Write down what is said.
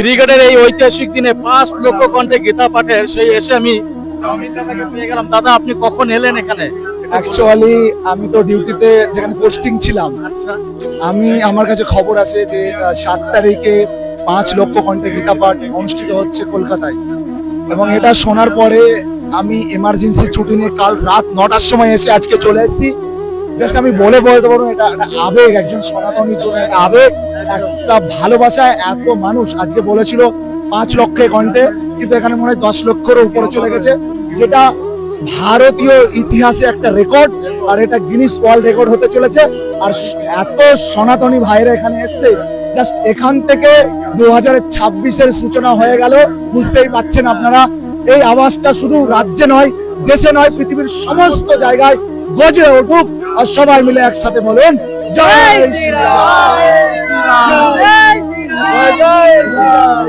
ব্রিগেডের এই ঐতিহাসিক দিনে পাঁচ লক্ষ কণ্ঠে গীতা পাঠের সেই এসে আমি পেয়ে গেলাম। দাদা আপনি কখন এলেন এখানে? অ্যাকচুয়ালি আমি তো ডিউটিতে যেখানে পোস্টিং ছিলাম। আচ্ছা। আমি আমার কাছে খবর আছে যে সাত তারিখে পাঁচ লক্ষ ঘণ্টা গীতা পাঠ অনুষ্ঠিত হচ্ছে কলকাতায়। এবং এটা শোনার পরে আমি এমার্জেন্সি ছুটি নিয়ে কাল রাত নটার সময় এসে আজকে চলে এসেছি। জাস্ট আমি বলে বলতে পারব এটা একটা আবেগ একজন সনাতনীর জন্য একটা আবেগ। একটা ভালোবাসায় এত মানুষ আজকে বলেছিল পাঁচ লক্ষে ঘন্টে কিন্তু এখানে মনে হয় দশ লক্ষের উপরে চলে গেছে, যেটা ভারতীয় ইতিহাসে একটা রেকর্ড, আর এটা গিনিস ওয়ার্ল্ড রেকর্ড হতে চলেছে। আর এত সনাতনী ভাইরা এখানে এসছে, জাস্ট এখান থেকে দু হাজার ছাব্বিশের সূচনা হয়ে গেল, বুঝতেই পাচ্ছেন আপনারা। এই আওয়াজটা শুধু রাজ্যে নয়, দেশে নয়, পৃথিবীর সমস্ত জায়গায় গজে উঠুক, আর সবাই মিলে একসাথে বলুন 认识了，认识了，